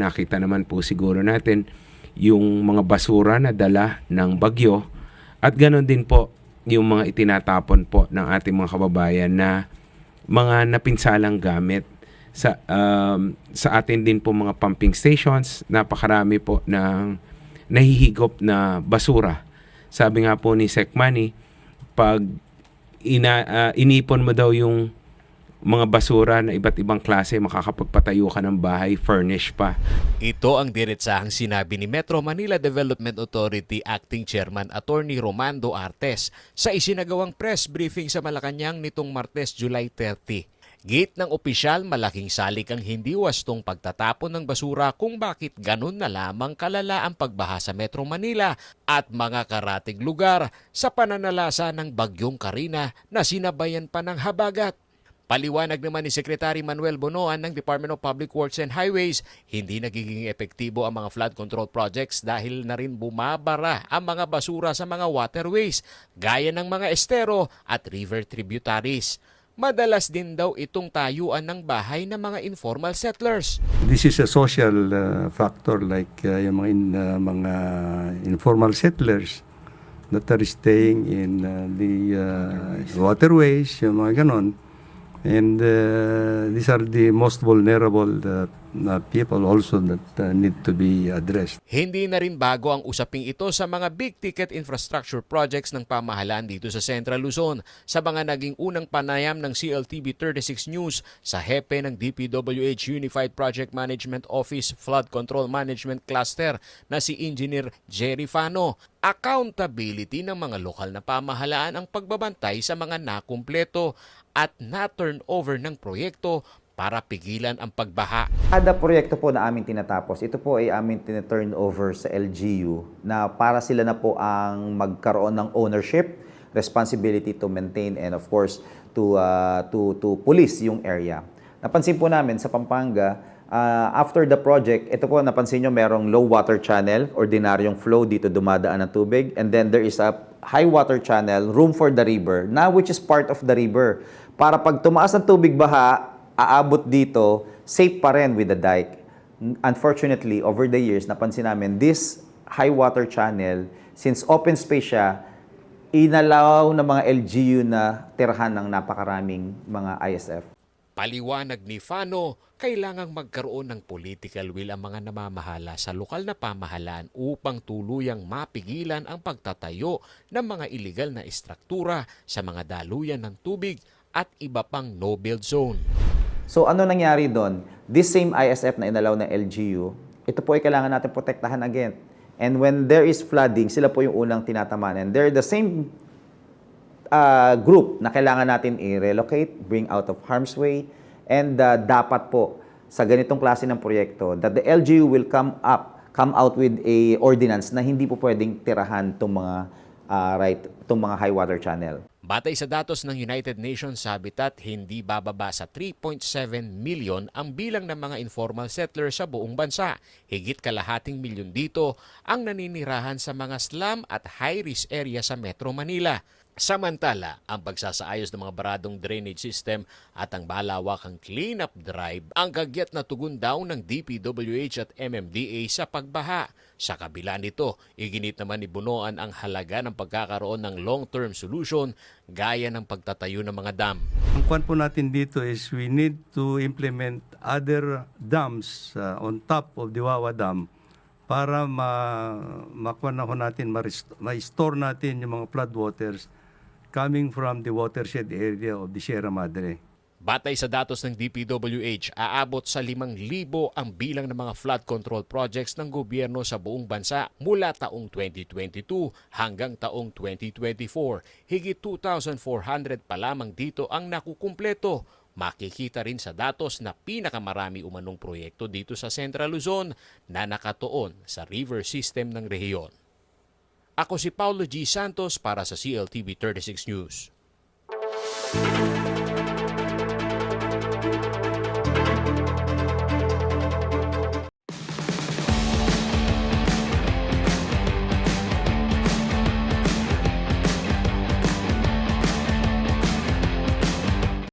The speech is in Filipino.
nakita naman po siguro natin yung mga basura na dala ng bagyo. At ganoon din po yung mga itinatapon po ng ating mga kababayan na mga napinsalang gamit. Sa um, sa atin din po mga pumping stations napakarami po ng nahihigop na basura. Sabi nga po ni Sec Manny pag ina, ah, inipon mo daw yung mga basura na iba't ibang klase makakapagpatayo ka ng bahay furnish pa Ito ang diretsahang sinabi ni Metro Manila Development Authority Acting Chairman Attorney Romando Artes sa isinagawang press briefing sa Malacanang nitong Martes, July 30. Gate ng opisyal malaking salik ang hindi wastong pagtatapon ng basura kung bakit ganun na lamang kalala ang pagbaha sa Metro Manila at mga karatig lugar sa pananalasa ng bagyong Karina na sinabayan pa ng habagat. Paliwanag naman ni Secretary Manuel Bonoan ng Department of Public Works and Highways, hindi nagiging epektibo ang mga flood control projects dahil na rin bumabara ang mga basura sa mga waterways, gaya ng mga estero at river tributaries. Madalas din daw itong tayuan ng bahay ng mga informal settlers. This is a social uh, factor like uh, yung mga, in, uh, mga informal settlers that are staying in uh, the uh, waterways, yung mga ganon. And uh, these are the most vulnerable uh, people also that uh, need to be addressed. Hindi na rin bago ang usaping ito sa mga big-ticket infrastructure projects ng pamahalaan dito sa Central Luzon sa mga naging unang panayam ng CLTV 36 News sa hepe ng DPWH Unified Project Management Office Flood Control Management Cluster na si Engineer Jerry Fano. Accountability ng mga lokal na pamahalaan ang pagbabantay sa mga nakumpleto at na-turnover ng proyekto para pigilan ang pagbaha. Kada proyekto po na amin tinatapos, ito po ay amin turn over sa LGU na para sila na po ang magkaroon ng ownership, responsibility to maintain and of course to uh, to to police yung area. Napansin po namin sa Pampanga, uh, after the project, ito po napansin nyo merong low water channel, ordinaryong flow dito dumadaan ng tubig and then there is a high water channel, room for the river, na which is part of the river. Para pag tumaas ng tubig baha, aabot dito, safe pa rin with the dike. Unfortunately, over the years, napansin namin, this high water channel, since open space siya, inalaw ng mga LGU na tirahan ng napakaraming mga ISF. Paliwanag ni Fano, kailangang magkaroon ng political will ang mga namamahala sa lokal na pamahalaan upang tuluyang mapigilan ang pagtatayo ng mga illegal na istruktura sa mga daluyan ng tubig at iba pang no-build zone. So ano nangyari doon? This same ISF na inalaw ng LGU, ito po ay kailangan natin protektahan again. And when there is flooding, sila po yung unang tinatamaan. And they're the same uh, group na kailangan natin i-relocate, bring out of harm's way, and uh, dapat po sa ganitong klase ng proyekto that the LGU will come up, come out with a ordinance na hindi po pwedeng tirahan itong mga uh, right, itong mga high water channel. Batay sa datos ng United Nations Habitat, hindi bababa sa 3.7 milyon ang bilang ng mga informal settlers sa buong bansa. Higit kalahating milyon dito ang naninirahan sa mga slum at high-risk area sa Metro Manila. Samantala, ang pagsasaayos ng mga baradong drainage system at ang balawakang cleanup drive ang kagyat na tugon daw ng DPWH at MMDA sa pagbaha. Sa kabila nito, iginit naman ni Bunoan ang halaga ng pagkakaroon ng long-term solution gaya ng pagtatayo ng mga dam. Ang kwan po natin dito is we need to implement other dams uh, on top of the Wawa Dam para ma makuha na natin, ma-rest- ma-store natin yung mga flood waters coming from the watershed area of the Sierra Madre. Batay sa datos ng DPWH, aabot sa 5,000 ang bilang ng mga flood control projects ng gobyerno sa buong bansa mula taong 2022 hanggang taong 2024. Higit 2,400 pa lamang dito ang nakukumpleto. Makikita rin sa datos na pinakamarami umanong proyekto dito sa Central Luzon na nakatuon sa river system ng rehiyon. Ako si Paulo G. Santos para sa CLTV 36 News.